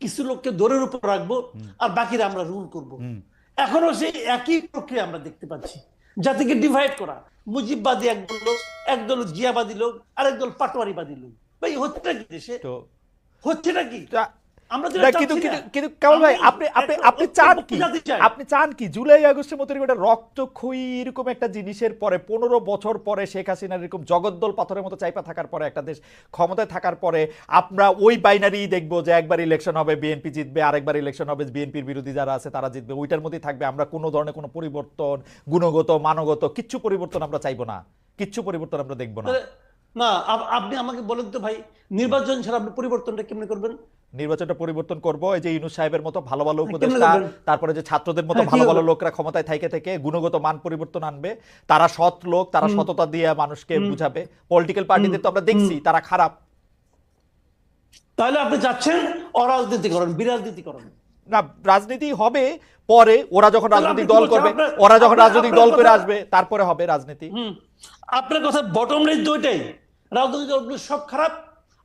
কিছু লোককে দোরের উপর রাখব আর বাকিরা আমরা রুল করব। এখনও সেই একই প্রক্রিয়া আমরা দেখতে পাচ্ছি। জাতিকে ডিভাইড করা। মুজিববাদী একদল লোক একদল জিয়াবাদী লোক আর আরেকদল পাটোয়ারিবাদী লোক। ভাই হচ্ছেটা কি দেশে? হচ্ছে হচ্ছেটা কি? আপনি চান কি? জুলাই আগস্টের মতো একটা রক্তক্ষয়ী এরকম একটা জিনিসের পরে পনেরো বছর পরে শেখ হাসিনার এরকম জগদ্দল পাথরের মতো চাইপা থাকার পরে একটা দেশ ক্ষমতায় থাকার পরে আমরা ওই বাইনারি দেখব যে একবার ইলেকশন হবে বিএনপি জিতবে আরেকবার ইলেকশন হবে বিএনপির বিরোধী যারা আছে তারা জিতবে। ওইটার মধ্যেই থাকবে। আমরা কোনো ধরনের কোনো পরিবর্তন গুণগত মানগত কিচ্ছু পরিবর্তন আমরা চাইব না। কিচ্ছু পরিবর্তন আমরা দেখব না। না আপনি আমাকে বলেন তো ভাই নির্বাচন ছাড়া আপনি পরিবর্তনটা কেমনে করবেন? নির্বাচনটা পরিবর্তন করব। এই যে ইউনুস সাহেবের মতো ভালো ভালো হ্যাঁ, উপদেষ্টা তারপরে যে ছাত্রদের মতো হ্যাঁ, ভালো ভালো লোকরা ক্ষমতায় থাইকে থেকে গুণগত মান পরিবর্তন আনবে। তারা সৎ লোক তারা সততা দিয়ে মানুষকে বুঝাবে। পলিটিক্যাল পার্টিদের তো আমরা দেখছি তারা খারাপ। তাহলে আপনি চাচ্ছেন অরাজনীতিকরণ বিরাজনীতিকরণ। না রাজনীতি হবে পরে ওরা যখন রাজনৈতিক দল করবে ওরা যখন রাজনৈতিক দল করে আসবে তারপরে হবে রাজনীতি। আপনার কথা বটম তো ওইটাই রাজনৈতিক দলগুলো সব খারাপ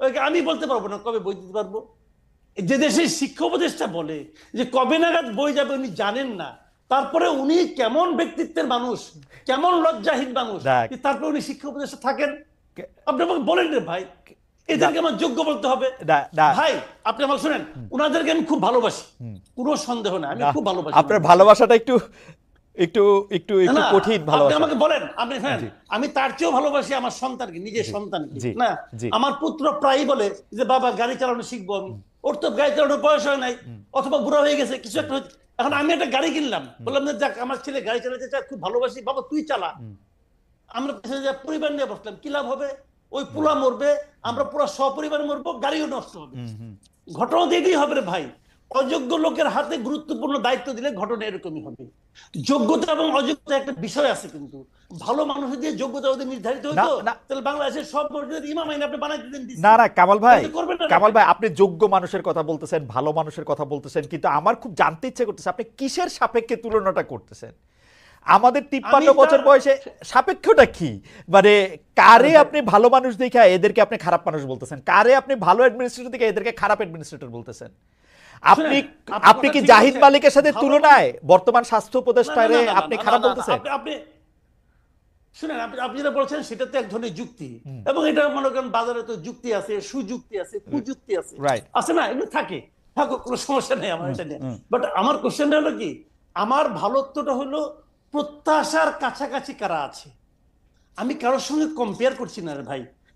আমি বলতে পারব না কবে বই দিতে পারব? যে দেশের শিক্ষা উপদেষ্টা বলে যে কবে নাগাদ বই যাবে উনি জানেন না তারপরে উনি কেমন ব্যক্তিত্বের মানুষ কেমন লজ্জাহীন মানুষ। তারপরে উনি শিক্ষা উপদেষ্টা থাকেন? আপনি আমাকে বলেন রে ভাই এদেরকে আমার যোগ্য বলতে হবে। ভাই আপনি আমাকে শুনেন উনাদেরকে আমি খুব ভালোবাসি কোনো সন্দেহ না আমি খুব ভালোবাসি আপনার ভালোবাসাটা একটু একটু একটু একটু কঠিন আপনি ভালোবাসা। আমাকে বলেন আপনি শুনেন আমি তার চেয়েও ভালোবাসি আমার সন্তানকে নিজের সন্তানকে না? আমার পুত্র প্রায়ই বলে যে বাবা গাড়ি চালানো শিখব আমি। ওর তো গাড়ি চালানোর বয়স হয় নাই অথবা বুড়া হয়ে গেছে কিছু একটা। এখন আমি একটা গাড়ি কিনলাম বললাম যে যাক আমার ছেলে গাড়ি চালাতে চায় খুব ভালোবাসি বাবা তুই চালা। আমরা পরিবার নিয়ে বসলাম কি লাভ হবে? ওই পোলা মরবে আমরা পুরো সপরিবার মরবো গাড়িও নষ্ট হবে। ঘটনা এটাই হবে রে ভাই। অযোগ্য লোকের হাতে গুরুত্বপূর্ণ দায়িত্ব দিলে ঘটনা এরকমই হবে। যোগ্যতা এবং অযোগ্যতা একটা বিষয় আছে কিন্তু। ভালো মানুষ দিয়ে যোগ্যতা ওদের নির্ধারিত হতো। তাহলে বাংলাদেশের সব মসজিদের ইমাম আইন আপনি বানাই দিতেন না না কামাল ভাই কামাল ভাই আপনি যোগ্য মানুষের কথা বলতেছেন ভালো মানুষের কথা বলতেছেন কিন্তু আমার খুব জানতে ইচ্ছে করতেছে আপনি কিসের সাপেক্ষে তুলনাটা করতেছেন? আমাদের তিপ্পান্ন বছর বয়সে সাপেক্ষটা কি? মানে কারে আপনি ভালো মানুষ দেখে এদেরকে আপনি খারাপ মানুষ বলতেছেন? কারে আপনি ভালো অ্যাডমিনিস্ট্রেটর দেখে এদেরকে খারাপ অ্যাডমিনিস্ট্রেটর বলতেছেন? আপনি আপনি কি জাহিদ। মালিকের সাথে তুলনায় বর্তমান স্বাস্থ্য উপদেষ্টারে আপনি খারাপ বলতেছেন? আপনি- শুনেন আপনি আপনি যেটা বলছেন সেটা তো এক ধরনের যুক্তি। এবং এটা মনে করেন বাজারে তো যুক্তি আছে সুযুক্তি আছে কুযুক্তি আছে. আছে না? এগুলো থাকে। থাকুক কোনো সমস্যা নেই আমার এটা নিয়ে। বাট আমার কোশ্চেনটা হলো কি? আমার ভালোত্বটা হলো প্রত্যাশার কাছাকাছি কারা আছে? আমি কারোর সঙ্গে কম্পেয়ার করছি না রে ভাই।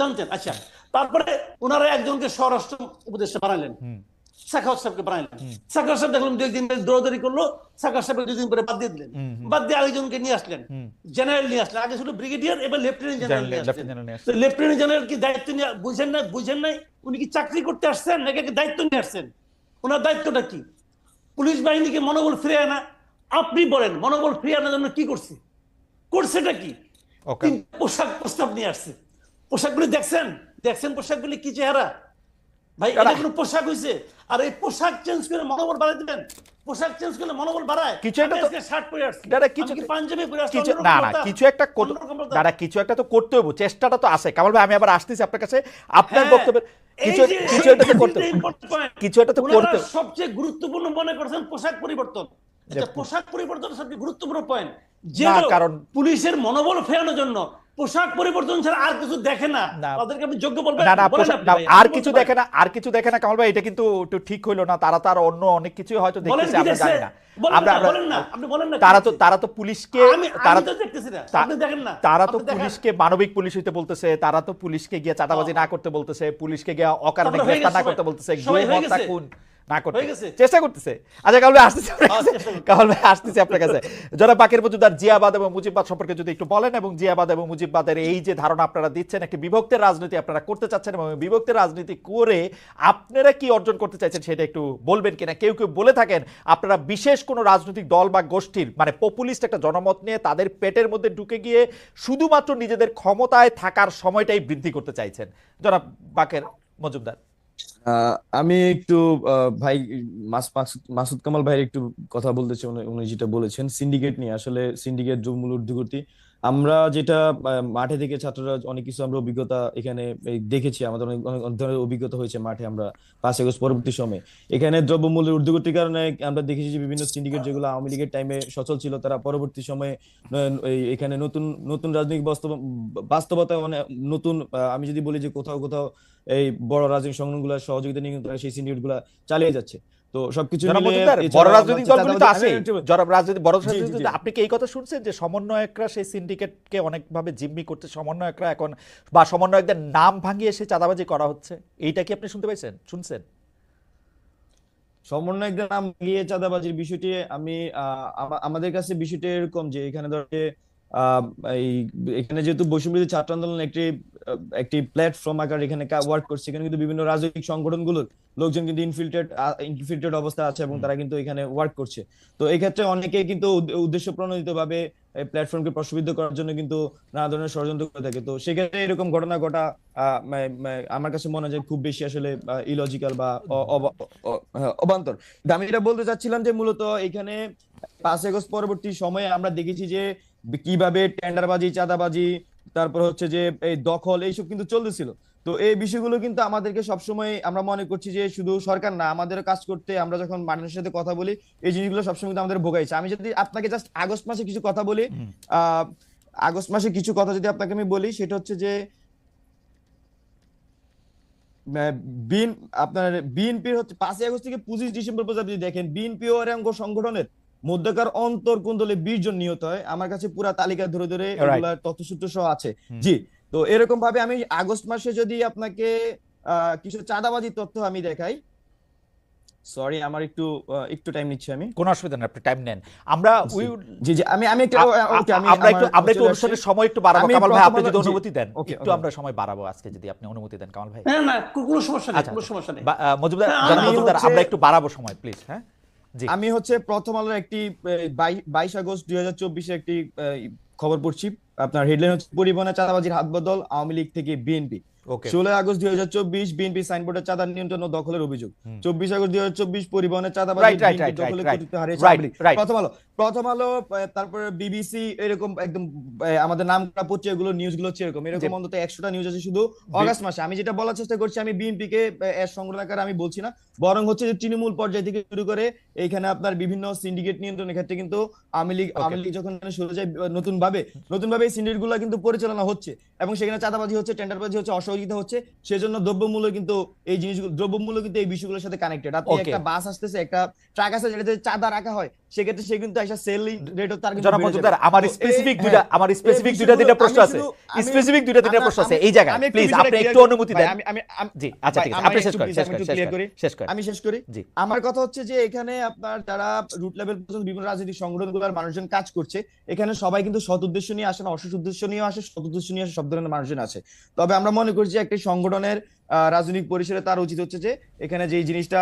জানতেন আচ্ছা। তারপরে ওনারা একজনকে স্বরাষ্ট্র উপদেষ্টা বানালেন সাখাওয়াত সাহেবকে বানালেন সাখাওয়াত সাহেব দেখলাম দুই দিন পরে দৌড়াদৌড়ি করল সাখাওয়াত সাহেব দুই দিন পরে বাদ দিয়ে দিলেন। বাদ দিয়ে আরেকজনকে নিয়ে আসলেন। জেনারেল নিয়ে আসলেন। আগে ছিল ব্রিগেডিয়ার এবার লেফটেন্যান্ট জেনারেল নিয়ে আসলেন। লেফটেন্যান্ট জেনারেল কি দায়িত্ব নিয়ে বুঝেন না বুঝেন নাই উনি কি চাকরি করতে আসছেন নাকি দায়িত্ব নিয়ে আসছেন? ওনার দায়িত্বটা কি? পুলিশ বাহিনীকে মনোবল ফিরে আনা। আপনি বলেন মনোবল ফিরে আনার জন্য কি করছে? করছেটা কি? পোশাক প্রস্তাব নিয়ে আসছে। পোশাকগুলি দেখছেন? দেখছেন পোশাকগুলি কি চেহারা? ভাই এটা কোনো পোশাক হইছে? আর এই পোশাক চেঞ্জ করে মনোবল বাড়াই দিবেন। পোশাক চেঞ্জ করলে মনোবল বাড়ায়। কিছু একটা তো- শার্ট পরে আসছি। দাদা, কিছু- পাঞ্জাবি পরে আসছি? কিছু না না কিছু একটা দাদা কিছু একটা তো করতে হবে চেষ্টাটা তো আছে। কামাল ভাই আমি আবার আসতেছি আপনার কাছে। আপনার হ্যাঁ, বক্তব্য কিছু কিছু একটা তো করতে। কিছু একটা তো করতে সবচেয়ে গুরুত্বপূর্ণ মনে করছেন পোশাক পরিবর্তন। আচ্ছা, পোশাক পরিবর্তন সবচেয়ে গুরুত্বপূর্ণ পয়েন্ট যে কারণ- পুলিশের মনোবল ফেরানোর জন্য পোশাক পরিবর্তন ছাড়া আর কিছু দেখে না। তাদেরকে আপনি যোগ্য বলবেন? না আর কিছু দেখে না আর কিছু দেখে না কামাল ভাই এটা কিন্তু একটু ঠিক হইল না। তারা তো আর অন্য অনেক কিছু হয়তো দেখতেছে আমরা জানি না। আমরা বলেন না, আপনি বলেন না তারা তো তারা তো পুলিশকে তারা তো দেখতেছি না আপনি দেখেন না তারা তো পুলিশকে মানবিক পুলিশ হইতে বলতেছে তারা তো পুলিশকে গিয়ে চাঁদাবাজি না করতে বলতেছে পুলিশকে গিয়ে অকারণে গ্রেফতার না করতে বলতেছে গুম হত্যা খুন। না করতে। চেষ্টা করতেছে। আচ্ছা কামাল ভাই আসতেছে করতেছে। কামাল ভাই আসতেছে আপনার কাছে। যারা বাকের মজুদার জিয়াবাদ এবং মুজিববাদ সম্পর্কে যদি একটু বলেন এবং জিয়াবাদ এবং মুজিববাদের এই যে ধারণা আপনারা দিচ্ছেন একটি বিভক্তের রাজনীতি আপনারা করতে চাচ্ছেন এবং বিভক্তের রাজনীতি করে আপনারা কি অর্জন করতে চাইছেন সেটা একটু বলবেন কিনা? কেউ কেউ বলে থাকেন আপনারা বিশেষ কোনো রাজনৈতিক দল বা গোষ্ঠীর মানে পপুলিস্ট একটা জনমত নিয়ে তাদের পেটের মধ্যে ঢুকে গিয়ে শুধুমাত্র নিজেদের ক্ষমতায় থাকার সময়টাই বৃদ্ধি করতে চাইছেন। যারা বাকের মজুমদার। আমি একটু ভাই, মাস- মাসুদ কামাল ভাইয়ের একটু কথা বলতে চাই, উনি উনি যেটা বলেছেন সিন্ডিকেট নিয়ে। আসলে সিন্ডিকেট জমুল ঊর্ধ্বগতি। আমরা যেটা মাঠে থেকে ছাত্ররা অনেক কিছু আমরা অভিজ্ঞতা এখানে দেখেছি। আমাদের অনেক অনেক অনেক ধরনের অভিজ্ঞতা হয়েছে মাঠে আমরা পাঁচ আগস্ট পরবর্তী সময়ে। এখানে দ্রব্যমূল্যের ঊর্ধ্বগতির কারণে আমরা দেখেছি যে বিভিন্ন সিন্ডিকেট যেগুলো আওয়ামী লীগের টাইমে সচল ছিল, তারা পরবর্তী সময়ে এখানে নতুন নতুন রাজনৈতিক বাস্তব, বাস্তবতা মানে নতুন আমি যদি বলি যে কোথাও কোথাও এই বড় রাজনৈতিক সংগঠনগুলো সহযোগিতা নিয়ে তারা সেই সিন্ডিকেটগুলা চালিয়ে যাচ্ছে। তো সবকিছু বড় রাজনৈতিক দলগুলি তো আছে যারা বড় আপনি কি এই কথা শুনছেন যে সমন্বয়করা সেই সিন্ডিকেটকে অনেকভাবে জিম্মি করতে সমন্বয়করা এখন বা সমন্বয়কদের নাম ভাঙিয়ে সে চাঁদাবাজি করা হচ্ছে? এইটা কি আপনি শুনতে পাইছেন শুনছেন? সমন্বয়কদের নাম গিয়ে চাঁদাবাজির বিষয়টি আমি আহ, আমাদের কাছে বিষয়টি এরকম যে এখানে ধরে এই এখানে যেহেতু বৈষম্যবিরোধী ছাত্র আন্দোলন একটি একটি প্ল্যাটফর্ম আকার এখানে ওয়ার্ক করছে এখানে কিন্তু বিভিন্ন রাজনৈতিক সংগঠনগুলোর লোকজন কিন্তু ইনফিল্ট্রেট ইনফিল্ট্রেট অবস্থা আছে এবং তারা কিন্তু এখানে ওয়ার্ক করছে। তো এই ক্ষেত্রে অনেকে কিন্তু উদ্দেশ্য প্রণোদিত ভাবে প্ল্যাটফর্মকে প্রশ্নবিদ্ধ করার জন্য কিন্তু নানা ধরনের ষড়যন্ত্র করে থাকে। তো সেক্ষেত্রে এরকম ঘটনা ঘটা আমার কাছে মনে হয় খুব বেশি আসলে ইলজিক্যাল বা হ্যাঁ, অবান্তর। আমি এটা বলতে চাচ্ছিলাম যে মূলত এখানে পাঁচ আগস্ট পরবর্তী সময়ে আমরা দেখেছি যে কীভাবে টেন্ডারবাজি চাঁদাবাজি তারপর হচ্ছে যে এই দখল এইসব কিন্তু চলতেছিল। তো এই বিষয়গুলো কিন্তু আমাদেরকে সবসময় আমরা মনে করছি যে শুধু সরকার না আমাদের কাজ করতে আমরা যখন মানুষের সাথে কথা বলি এই জিনিসগুলো সবসময় কিন্তু আমাদের ভোগাইছে। আমি যদি আপনাকে জাস্ট আগস্ট মাসে কিছু কথা বলি আহ আগস্ট মাসে কিছু কথা যদি আপনাকে আমি বলি সেটা হচ্ছে যে বিন আপনার বিএনপির হচ্ছে পাঁচই আগস্ট থেকে পঁচিশ ডিসেম্বর পর্যন্ত আপনি দেখেন বিএনপি ও সংগঠনের মধ্যকার অন্তর কোন দলে বিশ জন নিহত হয়। আমার কাছে পুরা তালিকা ধরে ধরে তথ্যসূত্র সহ আছে। জি তো এরকম ভাবে আমি আগস্ট মাসে যদি আপনাকে কিছু চাঁদাবাজি তথ্য আমি দেখাই। সরি আমার একটু একটু টাইম নিচ্ছি আমি। কোনো অসুবিধা নেই আপনি টাইম নেন। আমরা উই জি জি আমি আমি একটু ওকে আমি আমরা একটু আমরা একটু অনুষ্ঠানের সময় একটু বাড়াবো। কামাল ভাই আপনি যদি অনুমতি দেন ওকে, একটু আমরা সময় বাড়াবো আজকে যদি আপনি অনুমতি দেন কামাল ভাই। হ্যাঁ না কোনো সমস্যা নেই আচ্ছা, কোনো আচ্ছা। সমস্যা নেই। মজুমদার আমরা একটু বাড়াবো সময় প্লিজ হ্যাঁ? আমি হচ্ছে প্রথম আলোর একটি বাইশ আগস্ট দুই একটি খবর পড়ছি। আপনার হেডলাইন হচ্ছে পরিবহনে চাঁদাবাজির হাত বদল আওয়ামী লীগ থেকে বিএনপি। ষোলোই আগস্ট দুই হাজার চব্বিশ বিএনপি সাইনবোর্ডে চাঁদা নিয়ন্ত্রণ দখলের অভিযোগ। চব্বিশ আগস্ট দুই হাজার চব্বিশ পরিবহনে চাঁদাবাজি দখলে হারিয়েছে. প্রথম আলো প্রথম আলো তারপরে বিবিসি এরকম একদম আমাদের নাম করা পত্রিকাগুলো নিউজগুলো হচ্ছে এরকম। এরকম অন্তত একশোটা নিউজ আছে শুধু অগাস্ট মাসে। আমি যেটা বলার চেষ্টা করছি আমি বিএনপি কে এর সংগ্রহ আকারে আমি বলছি না। বরং হচ্ছে যে তৃণমূল পর্যায় থেকে শুরু করে এইখানে আপনার বিভিন্ন সিন্ডিকেট নিয়ন্ত্রণের ক্ষেত্রে কিন্তু আওয়ামী লীগ আওয়ামী লীগ যখন শুরু যায় নতুন ভাবে নতুন ভাবে এই সিন্ডিকেটগুলো কিন্তু পরিচালনা হচ্ছে এবং সেখানে চাঁদাবাজি হচ্ছে টেন্ডারবাজি হচ্ছে অসহযোগিতা হচ্ছে সেজন্য দ্রব্যমূল্য কিন্তু এই জিনিসগুলো দ্রব্যমূল্য কিন্তু এই বিষয়গুলোর সাথে কানেক্টেড আপনি একটা বাস আসতেছে একটা ট্রাক আছে যেটাতে চাঁদা রাখা হয় সেক্ষেত্রে সে কিন্তু একটা সেলিং রেট তার কিন্তু মজুমদার আমার স্পেসিফিক দুইটা আমার স্পেসিফিক দুইটা তিনটা প্রশ্ন আছে। স্পেসিফিক দুইটা তিনটা প্রশ্ন আছে। এই জায়গায় প্লিজ আপনি একটু অনুমতি দেন। আমি আমি জি আচ্ছা ঠিক আছে। আপনি শেষ করেন শেষ করেন শেষ করেন শেষ করেন। আমি শেষ করি। জি। আমার কথা হচ্ছে যে এখানে আপনার যারা রুট লেভেল পর্যন্ত বিভিন্ন রাজনৈতিক সংগঠনগুলোর মানুষজন কাজ করছে। এখানে সবাই কিন্তু সৎ উদ্দেশ্য নিয়ে আসে না উদ্দেশ্য নিয়ে আসে উদ্দেশ্য নিয়ে আসে, সব ধরনের মানুষজন আছে তবে আমরা মনে করছি একটি সংগঠনের রাজনৈতিক পরিসরে তার উচিত হচ্ছে যে এখানে যে জিনিসটা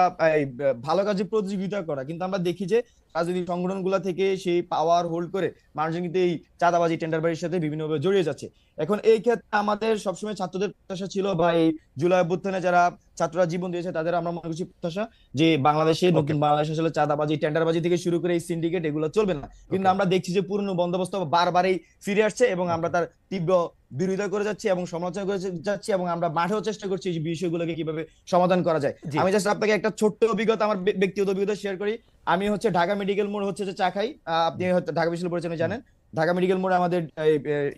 ভালো কাজে প্রতিযোগিতা করা। কিন্তু আমরা দেখি যে রাজনৈতিক সংগঠনগুলো থেকে সেই পাওয়ার হোল্ড করে মানুষজন কিন্তু এই চাঁদাবাজি টেন্ডারবাজির সাথে বিভিন্নভাবে জড়িয়ে যাচ্ছে। এখন এই ক্ষেত্রে আমাদের সবসময় ছাত্রদের প্রত্যাশা ছিল বা এই জুলাই অভ্যুত্থানে যারা ছাত্ররা জীবন দিয়েছে তাদের আমরা মনে করছি প্রত্যাশা যে বাংলাদেশে নতুন বাংলাদেশ আসলে চাঁদাবাজি টেন্ডারবাজি থেকে শুরু করে এই সিন্ডিকেট এগুলো চলবে না। কিন্তু আমরা দেখছি যে পুরনো বন্দোবস্ত বারবারই ফিরে আসছে এবং আমরা তার তীব্র বিরোধিতা করে যাচ্ছি এবং সমালোচনা করে যাচ্ছি এবং আমরা মাঠেও চেষ্টা করছি এই বিষয়গুলোকে কীভাবে সমাধান করা যায়। আমি জাস্ট আপনাকে একটা ছোট্ট অভিজ্ঞতা আমার ব্যক্তিগত অভিজ্ঞতা শেয়ার করি। আমি হচ্ছে ঢাকা মেডিকেল মোড় হচ্ছে যে চা খাই। আপনি হয়তো ঢাকা বিশ্ববিদ্যালয় জানেন। ঢাকা মেডিকেল মোড়ে আমাদের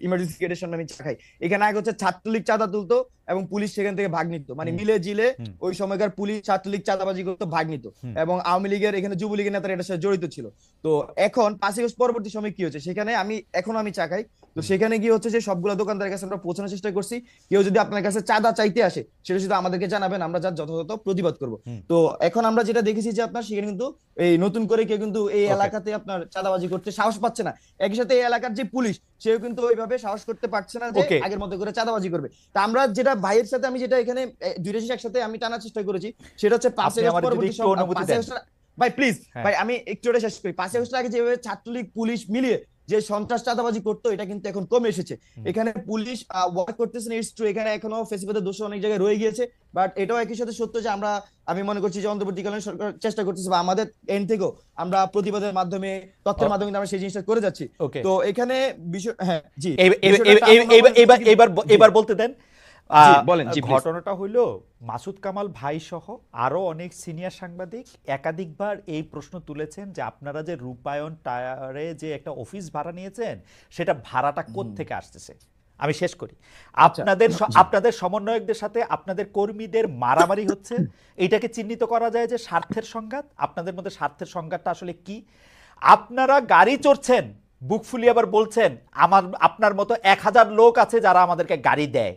ইমার্জেন্সি গেটের সামনে আমি চা খাই। এখানে আগে হচ্ছে ছাত্রলীগ চাঁদা তুলতো এবং পুলিশ সেখান থেকে ভাগ নিত। মানে মিলে জিলে ওই সময়কার পুলিশ ছাত্রলীগ চাঁদাবাজি করতো ভাগ নিত। এবং আওয়ামী লীগের এখানে যুবলীগের নেতারা এটার সাথে জড়িত ছিল। তো এখন পাঁচই পরবর্তী সময় কি হচ্ছে? সেখানে আমি এখন আমি চা খাই। তো সেখানে গিয়ে হচ্ছে যে সবগুলো দোকানদারের কাছে আমরা পৌঁছানোর চেষ্টা করছি। কেউ যদি আপনার কাছে চাঁদা চাইতে আসে সেটা শুধু আমাদেরকে জানাবেন আমরা যার যথাযথ প্রতিবাদ করব। তো এখন আমরা যেটা দেখেছি যে আপনার সেখানে কিন্তু এই নতুন করে কেউ কিন্তু এই এলাকাতে আপনার চাঁদাবাজি করতে সাহস পাচ্ছে না। একই সাথে এই এলাকার যে পুলিশ সেও কিন্তু ওইভাবে সাহস করতে পারছে না যে আগের মতো করে চাঁদাবাজি করবে। তা আমরা যেটা ভাইয়ের সাথে আমি যেটা এখানে দুইটা জিনিস একসাথে আমি টানার চেষ্টা করেছি সেটা হচ্ছে পাশে ভাই প্লিজ হ্যাঁ। ভাই আমি একটু শেষ করি। পাশে আগস্টের আগে যেভাবে ছাত্রলীগ পুলিশ মিলিয়ে যে সন্ত্রাস চাঁদাবাজি করতো এটা কিন্তু এখন কমে এসেছে। এখানে পুলিশ ওয়ার্ক করতেছে ইটস ট্রু এখানে এখনও ফেসিবাদের দোষ অনেক জায়গায় রয়ে গিয়েছে। বাট এটাও একই সাথে সত্য যে আমরা আমি মনে করছি যে অন্তর্বর্তীকালীন সরকার চেষ্টা করতেছে বা আমাদের এন্ড থেকেও আমরা প্রতিবাদের মাধ্যমে তথ্যের মাধ্যমে আমরা সেই জিনিসটা করে যাচ্ছি। তো এখানে বিষয় হ্যাঁ জি। এবার- এবার- বলতে দেন বলেন, জি, ঘটনাটা হইল মাসুদ কামাল ভাই সহ আরও অনেক সিনিয়র সাংবাদিক একাধিকবার এই প্রশ্ন তুলেছেন যে আপনারা যে রূপায়ণ টায়ারে যে একটা অফিস ভাড়া নিয়েছেন সেটা ভাড়াটা থেকে আসতেছে? আমি শেষ করি। আপনাদের আপনাদের সমন্বয়কদের সাথে আপনাদের কর্মীদের মারামারি হচ্ছে। এটাকে চিহ্নিত করা যায় যে স্বার্থের সংঘাত। আপনাদের মধ্যে স্বার্থের সংঘাতটা আসলে কি? আপনারা গাড়ি চড়ছেন বুক ফুলিয়ে আবার বলছেন আমার আপনার মতো এক হাজার লোক আছে যারা আমাদেরকে গাড়ি দেয়।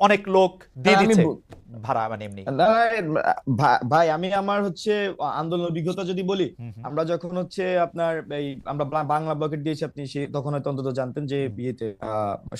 অনেক লোক দিয়ে দিচ্ছে ভাড়া মানে এমনি। ভাই আমি আমার হচ্ছে আন্দোলন অভিজ্ঞতা যদি বলি। আমরা যখন হচ্ছে আপনার এই আমরা বাংলা ব্লকেট দিয়েছি আপনি সে তখন হয়তো অন্তত জানতেন যে বিয়েতে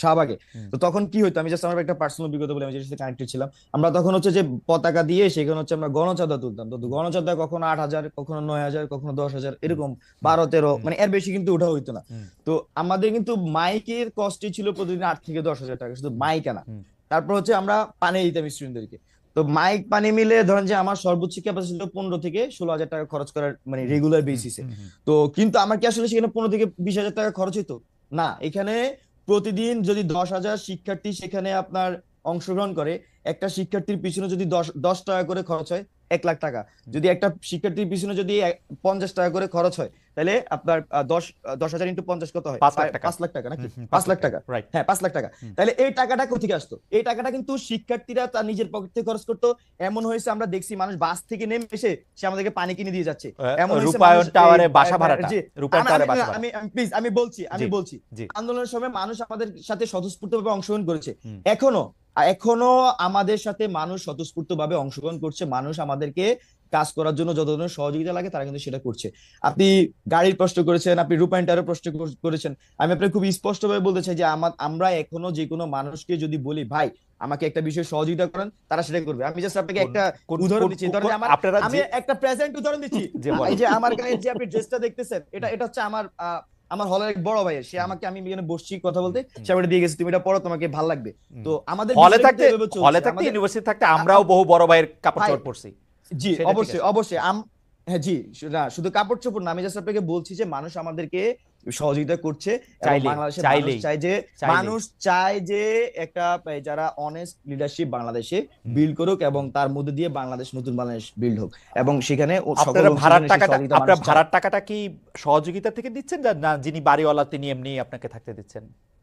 শাহবাগে। তো তখন কি হতো আমি জাস্ট আমার একটা পার্সোনাল অভিজ্ঞতা বলে আমি যেটার সাথে কানেক্টেড ছিলাম। আমরা তখন হচ্ছে যে পতাকা দিয়ে সেখানে হচ্ছে আমরা গণচাঁদা তুলতাম। তো গণচাঁদা কখনো আট হাজার কখনো নয় হাজার কখনো দশ হাজার এরকম বারো তেরো মানে এর বেশি কিন্তু ওঠা হইতো না। তো আমাদের কিন্তু মাইকের কস্টই ছিল প্রতিদিন আট থেকে দশ হাজার টাকা শুধু মাইক আনা হুম। তারপর হচ্ছে আমরা পানি দিতাম স্টুডেন্টদেরকে তো মাইক পানি মিলে ধরেন যে আমার সর্বোচ্চ ক্যাপাসিটি ছিল পনেরো থেকে ষোলো হাজার টাকা খরচ করার মানে রেগুলার বেসিসে। তো কিন্তু আমার কি আসলে সেখানে পনেরো থেকে বিশ হাজার টাকা খরচ হতো না এখানে প্রতিদিন যদি দশ হাজার শিক্ষার্থী সেখানে আপনার অংশগ্রহণ করে একটা শিক্ষার্থীর পিছনে যদি দশ দশ টাকা করে খরচ হয় এক লাখ টাকা। যদি একটা শিক্ষার্থীর পিছনে যদি পঞ্চাশ টাকা করে খরচ হয় তাহলে আপনার দশ দশ হাজার ইন্টু পঞ্চাশ কত হয়? পাঁচ লাখ টাকা। নাকি? পাঁচ লাখ টাকা। রাইট হ্যাঁ পাঁচ লাখ টাকা। তাহলে এই টাকাটা কোথেকে আসতো? এই টাকাটা কিন্তু শিক্ষার্থীরা তার নিজের পকেট থেকে খরচ করতো। এমন হয়েছে আমরা দেখছি মানুষ বাস থেকে নেমে এসে সে আমাদেরকে পানি কিনে দিয়ে যাচ্ছে। এমন রূপায়ণ টাওয়ারে বাসা ভাড়াটা রূপায়ণ আমি- টাওয়ারে বাসা আমি- প্লিজ আমি বলছি আমি বলছি। আন্দোলনের সময় মানুষ আমাদের সাথে স্বতঃস্ফূর্তভাবে অংশগ্রহণ করেছে। এখনও এখনও আমাদের সাথে মানুষ স্বতঃস্ফূর্ত ভাবে অংশগ্রহণ করছে। মানুষ আমাদেরকে কাজ করার জন্য যত ধরনের সহযোগিতা লাগে তারা কিন্তু সেটা করছে। আপনি গাড়ির প্রশ্ন করেছেন আপনি রূপায়ণটারও প্রশ্ন করেছেন। আমি আপনাকে খুব স্পষ্টভাবে বলতে চাই যে আমার আমরা এখনও যে কোনো মানুষকে যদি বলি ভাই আমাকে একটা বিষয়ে সহযোগিতা করেন তারা সেটা করবে। আমি জাস্ট আপনাকে একটা উদাহরণ দিচ্ছি। ধরেন আমার আমি একটা প্রেজেন্ট উদাহরণ দিচ্ছি। যে এই যে আমার গায়ে যে আপনি ড্রেসটা দেখতেছেন এটা এটা হচ্ছে আমার আহ, আমার হলের এক বড় ভাইয়ের সে আমাকে আমি এখানে বসছি কথা বলতে সে আমাকে দিয়ে গেছে তুমি এটা পড়ো তোমাকে ভালো লাগবে। তো আমাদের হলে থাকতে। হলে থাকতে ইউনিভার্সিটি থাকতে আমরাও বহু বড় ভাইয়ের কাপড় চোপড় পরছি জি অবশ্যই অবশ্যই। হ্যাঁ জি না শুধু কাপড় চোপড় না আমি জাস্ট আপনাকে বলছি যে মানুষ আমাদেরকে সহযোগিতা করছে বাংলাদেশের মানুষ যে মানুষ চায় যে একটা যারা অনেস্ট লিডারশিপ বাংলাদেশে বিল্ড করুক এবং তার মধ্যে দিয়ে বাংলাদেশ নতুন বাংলাদেশ বিল্ড হোক। এবং সেখানে আপনারা ভাড়ার টাকাটা আপনারা ভাড়ার টাকাটা কি সহযোগিতা থেকে দিচ্ছেন না- না যিনি বাড়িওয়ালা তিনি এমনি আপনাকে থাকতে দিচ্ছেন?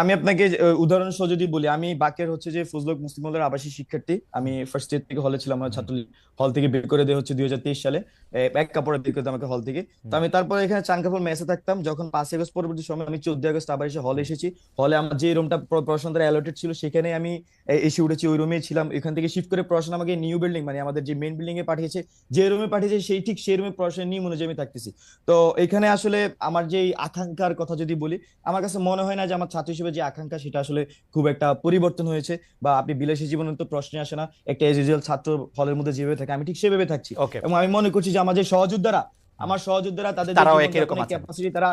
আমি আপনাকে উদাহরণ সহ যদি বলি, আমি বাকের হচ্ছে যে ফজলক মুসলিম হলের আবাসিক শিক্ষার্থী। আমি ফার্স্ট ইয়ার থেকে হলে ছিলাম, আমার ছাত্র হল থেকে বের করে দেওয়া হচ্ছে দুই সালে। এক কাপড়ে বের করে আমাকে হল থেকে। তো আমি তারপরে এখানে চানকাপুর মেসে থাকতাম। যখন পাঁচই আগস্ট পরবর্তী সময় আমি চোদ্দ আগস্ট আবার এসে হলে এসেছি। হলে আমার যে রুমটা পড়াশোনা অ্যালোটেড ছিল, সেখানে আমি এসে উঠেছি, ওই রুমে ছিলাম। এখান থেকে শিফট করে পড়াশোনা আমাকে নিউ বিল্ডিং মানে আমাদের যে মেন বিল্ডিং এ পাঠিয়েছে, যে রুমে পাঠিয়েছে, সেই ঠিক সেই রুমে পড়াশোনা নিয়ম অনুযায়ী আমি থাকতেছি। তো এখানে আসলে আমার যে আকাঙ্ক্ষার কথা যদি বলি, আমার কাছে মনে হয় না যে আমার ছাত্র হিসেবে যে আকাঙ্ক্ষা সেটা আসলে খুব একটা পরিবর্তন হয়েছে বা আপনি বিলাসী জীবনে তো প্রশ্নে আসে না। একটা এজ ইউজুয়াল ছাত্র হলের মধ্যে যেভাবে থাকে আমি ঠিক সেভাবে থাকছি। এবং আমি মনে করছি যে আমার যে সহযোদ্ধারা আমার সহযোদ্ধারা তাদের ক্যাপাসিটি তারা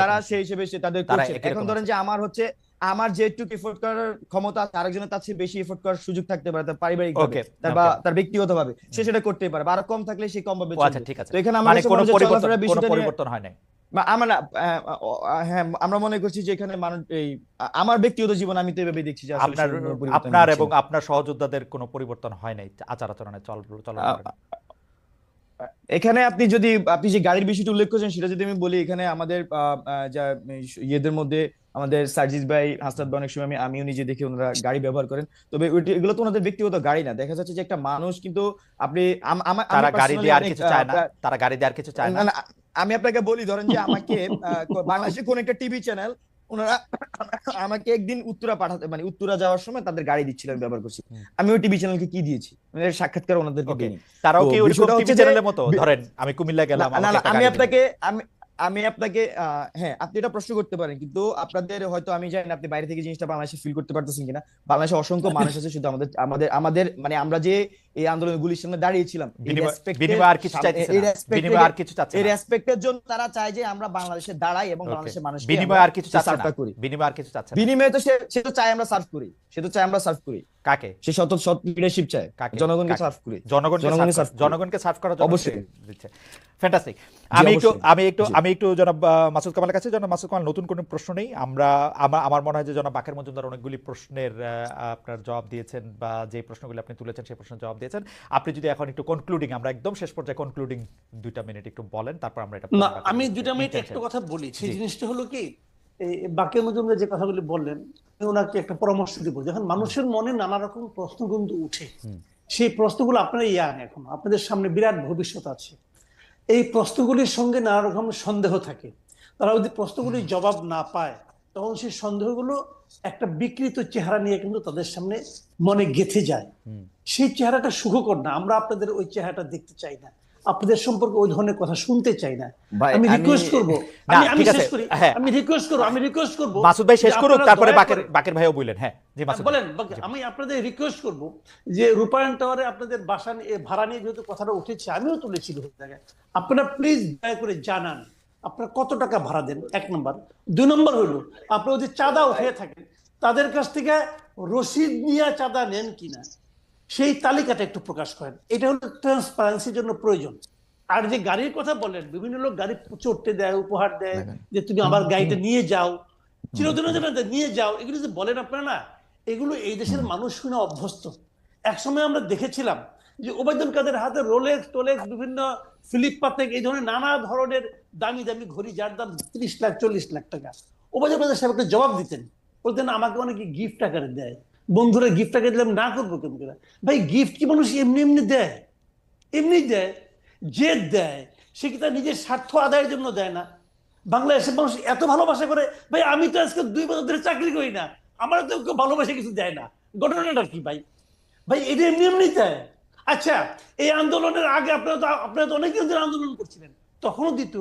তারা সেই হিসেবে সে তাদের করছে। এখন ধরেন যে আমার হচ্ছে আমার যেটুকু এফোর্ট করার ক্ষমতা আছে, আরেকজনের তার চেয়ে বেশি এফোর্ট করার সুযোগ থাকতে পারে তার পারিবারিক তার বা তার ব্যক্তিগত ভাবে সে সেটা করতেই পারে বা আরও কম থাকলে সে কম ভাবে আচ্ছা ঠিক আছে। তো এখানে আমার মানে কোনো পরিবর্তন হয় নাই। আমরা হ্যাঁ আমরা মনে করছি যে এখানে মানুষ এই আমার ব্যক্তিগত জীবন আমি তো এভাবে দেখছি যে আপনার আপনার এবং আপনার সহযোদ্ধাদের কোনো পরিবর্তন হয় নাই আচার আচরণে চল চল এখানে আপনি যদি আপনি যে গাড়ির বিষয়টা উল্লেখ করেছেন সেটা যদি আমি বলি এখানে আমাদের যা ইয়েদের মধ্যে আমাদের সার্জিস ভাই হাসনাত ভাই অনেক সময় আমি আমিও নিজে দেখি ওনারা গাড়ি ব্যবহার করেন। তবে এগুলো তো ওনাদের ব্যক্তিগত গাড়ি না। দেখা যাচ্ছে যে একটা মানুষ কিন্তু আপনি তারা গাড়ি দিয়ে আর কিছু চায় না। তারা গাড়ি দিয়ে আর কিছু চায় না, আমি আপনাকে বলি ধরেন যে আমাকে বাংলাদেশে কোন একটা টিভি চ্যানেল ওনারা আমাকে একদিন উত্তরা পাঠাতে মানে উত্তরা যাওয়ার সময় তাদের গাড়ি দিচ্ছিলেন ব্যবহার করছি। আমি ওই টিভি চ্যানেলকে কি দিয়েছি? মানে সাক্ষাৎকার. দিইনি। তারাও কি বিষয়টা টিভি চ্যানেলের মতো? ধরেন আমি কুমিল্লা গেলাম আমি আপনাকে আমি আমি আপনাকে হ্যাঁ আপনি এটা প্রশ্ন করতে পারেন কিন্তু আপনাদের হয়তো আমি জানি আপনি বাইরে থেকে জিনিসটা বাংলাদেশে ফিল করতে পারতেছেন কিনা। বাংলাদেশে অসংখ্য মানুষ আছে শুধু আমাদের আমাদের আমাদের মানে আমরা যে এই আন্দোলন গুলির সামনে দাঁড়িয়েছিলাম। এই রেসপেক্টের জন্য তারা চায় যে আমরা বাংলাদেশে দাঁড়াই এবং বাংলাদেশের মানুষ বিনিময় আর কিছু চাচ্ছে করি। বিনিময় আর কিছু চাচ্ছে বিনিময়ে তো সে তো চায় আমরা সার্ভ করি। সে তো চায় আমরা সার্ভ করি। কাকে? সে শত শত লিডারশিপ চায়। কাকে? জনগণকে সার্ভ করি। জনগণকে করি। জনগণকে সার্ভ করার জন্য অবশ্যই। দিচ্ছে। ফ্যান্টাস্টিক আমি একটু আমি একটু আমি একটু জনাব মাসুদ কামালের কাছে জনাব মাসুদ কামাল নতুন কোনো প্রশ্ন নেই? আমরা আমার আমার মনে হয় যে জনাব বাকের মজুমদার অনেকগুলি প্রশ্নের আপনার জবাব দিয়েছেন বা যে প্রশ্নগুলি আপনি তুলেছেন সেই প্রশ্নের জবাব দিয়েছেন। আপনি যদি এখন একটু কনক্লুডিং আমরা একদম শেষ পর্যায়ে কনক্লুডিং দুইটা মিনিট একটু বলেন তারপর আমরা এটা না আমি। দুটা মিনিট। একটা কথা বলি। সেই জিনিসটা হলো কি এই বাকি মজুমদার যে কথাগুলি বললেন ওনাকে একটা পরামর্শ দিব। যখন মানুষের মনে নানা রকম প্রশ্ন কিন্তু উঠে সেই প্রশ্নগুলো আপনারা ইয়াং এখন আপনাদের সামনে বিরাট ভবিষ্যৎ আছে। এই প্রশ্নগুলির সঙ্গে নানা রকম সন্দেহ থাকে। তারা যদি প্রশ্নগুলির জবাব না পায় তখন সেই সন্দেহগুলো একটা বিকৃত চেহারা নিয়ে কিন্তু তাদের সামনে মনে গেথে যায়। সেই চেহারাটা সুখকর না। আমরা আপনাদের ওই চেহারাটা দেখতে চাই না। আপনাদের সম্পর্কে ওই ধরনের কথা শুনতে চাই না। আমি রিকোয়েস্ট করব। আমি আমি শেষ করি। হ্যাঁ। আমি রিকোয়েস্ট করব আমি রিকোয়েস্ট করব মাসুদ ভাই শেষ করুক তারপরে বাকের বাকের ভাইও বললেন। হ্যাঁ জি মাসুদ। বলেন আমি আপনাদের রিকোয়েস্ট করব যে রূপায়ণ টাওয়ারে আপনাদের বাসা ভাড়া নিয়ে যেহেতু কথাটা উঠেছে আমিও তুলেছি ওই জায়গায়। আপনারা প্লিজ দয়া করে জানান। আপনারা কত টাকা ভাড়া দেন? এক নম্বর। দুই নম্বর হলো আপনারা যদি চাঁদা উঠে থাকেন তাদের কাছ থেকে রসিদ নিয়ে চাঁদা নেন কিনা সেই তালিকাটা একটু প্রকাশ করেন। এটা হলো ট্রান্সপারেন্সির জন্য প্রয়োজন। আর যে গাড়ির কথা বলেন বিভিন্ন লোক গাড়ি চড়তে দেয় উপহার দেয় যে তুমি আমার গাড়িটা নিয়ে যাও চিরদিনের জন্য নিয়ে যাও এগুলো যে বলেন আপনারা না এগুলো এই দেশের মানুষ শুনে অভ্যস্ত। একসময় আমরা দেখেছিলাম যে ওবায়দুল কাদের হাতে রোলেক্স টোলেক্স বিভিন্ন ফিলিপ পাতেক এই ধরনের নানা ধরনের দামি দামি ঘড়ি, যার দাম ত্রিশ লাখ, চল্লিশ লাখ টাকা। ওবায়দুল কাদের সাহেবকে জবাব দিতেন। বলতেন, আমাকে অনেকে গিফট আকারে দেয়। বন্ধুরা গিফট আকারে দিলাম না করব কেন করে? ভাই গিফট কি মানুষ এমনি এমনি দেয়? এমনি দেয়। যে দেয়, সে কি তার নিজের স্বার্থ আদায়ের জন্য দেয় না? বাংলাদেশের মানুষ এত ভালোবাসা করে, ভাই, আমি তো আজকে দুই বছর ধরে চাকরি করি না। আমার তো কেউ ভালোবাসা কিছু দেয় না। ঘটনাটা কি ভাই? ভাই, এটা এমনি এমনি দেয়। আচ্ছা এই আন্দোলনের আগে আপনারা তো আপনারা তো ধরে আন্দোলন করছিলেন। তখনও দিত।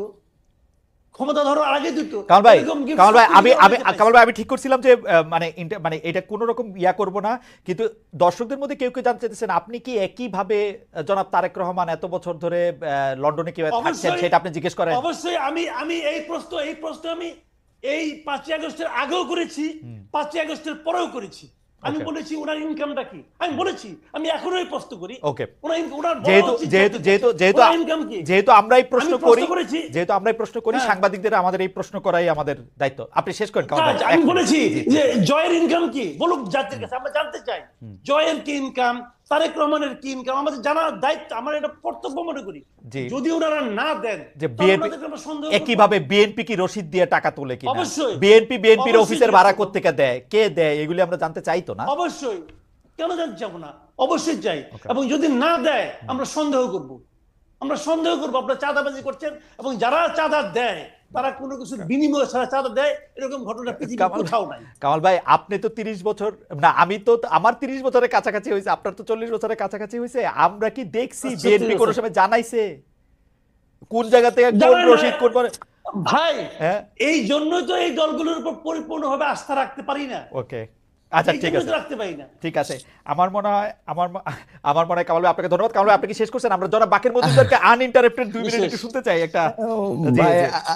ক্ষমতা ধরো আগে দিত। কামাল ভাই কামাল ভাই আমি আমি কামাল ভাই আমি ঠিক করছিলাম যে মানে মানে এটা কোনো রকম ইয়া করব না কিন্তু দর্শকদের মধ্যে কেউ কেউ জানতে চাইতেছেন আপনি কি একই ভাবে জনাব তারেক রহমান এত বছর ধরে লন্ডনে কীভাবে থাকছেন সেটা আপনি জিজ্ঞেস করেন। অবশ্যই আমি আমি এই প্রশ্ন এই প্রশ্ন আমি এই পাঁচই আগস্টের আগেও করেছি পাঁচই আগস্টের পরেও করেছি। আমি বলেছি ওনার ইনকামটা কি? আমি বলেছি আমি এখনোই প্রশ্ন করি। ওকে যেহেতু যেহেতু যেহেতু যেহেতু ইনকাম কি? যেহেতু আমরাই প্রশ্ন করি যেহেতু আমরাই প্রশ্ন করি। সাংবাদিকদের আমাদের এই প্রশ্ন করাই আমাদের দায়িত্ব। আপনি শেষ করেন এক আমি বলেছি যে জয়ের ইনকাম কি? বলুক জাতির কাছে আমরা জানতে চাই। জয়ের কি ইনকাম তারেক রহমানের কি ইনকাম আমাদের জানার দায়িত্ব আমরা এটা কর্তব্য মনে করি। যদি ওনারা না দেন যে বিএনপি। একইভাবে বিএনপি কি রসিদ দিয়ে টাকা তোলে কিনা? অবশ্যই। বিএনপি বিএনপির অফিসের ভাড়া। কোত্থেকে দেয়? কে দেয়? এগুলি আমরা জানতে চাই তো না। অবশ্যই। কেন জানতে চাবো না? অবশ্যই চাই এবং যদি না দেয় আমরা সন্দেহ করব। আমরা সন্দেহ করব আপনারা চাঁদাবাজি করছেন এবং যারা চাঁদা দেয় তারা কোনো কিছু বিনিময়ে ছাড়া চাঁদা দেয় এরকম ঘটনা পৃথিবীর কোথাও নাই। কামাল ভাই আপনি তো তিরিশ বছর না আমি তো আমার তিরিশ বছরের কাছাকাছি হয়েছে আপনার তো চল্লিশ বছরের কাছাকাছি হয়েছে আমরা কি দেখছি আচ্ছা, বিএনপি কোনো সময় জানাইছে? কোন জায়গা থেকে কোন রশিদ কোন পরে ভাই হ্যাঁ। এই জন্যই তো এই দলগুলোর উপর পরিপূর্ণভাবে আস্থা রাখতে পারি না। ওকে আচ্ছা ঠিক আছে। রাখতে পারি না। ঠিক আছে। আমার মনে হয় আমার আমার মনে হয় কামাল ভাই আপনাকে ধন্যবাদ। কামাল ভাই আপনি কি শেষ করছেন? আমরা জনাব বাকের মধ্যে আনইন্টারাপ্টেড দুই মিনিট একটু শুনতে চাই একটা জি,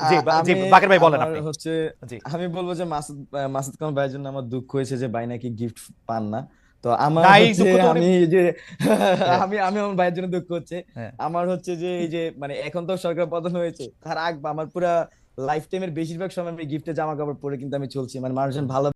জি, জি, বাকের ভাই বলেন আপনি। হচ্ছে জি। আমি বলব যে মাসুদ মাসুদ কামাল ভাইয়ের জন্য আমার দুঃখ হয়েছে যে ভাই নাকি গিফট পান না। তো আমার আমি যে আমি আমি আমার ভাইয়ের জন্য দুঃখ হচ্ছে। হ্যাঁ। আমার হচ্ছে যে এই যে মানে এখন তো সরকার পতন হয়েছে তার আগ আমার পুরা লাইফ টাইমের বেশিরভাগ সময় আমি গিফটে জামা কাপড় পরে কিন্তু আমি চলছি। মানে মানুষজন ভালো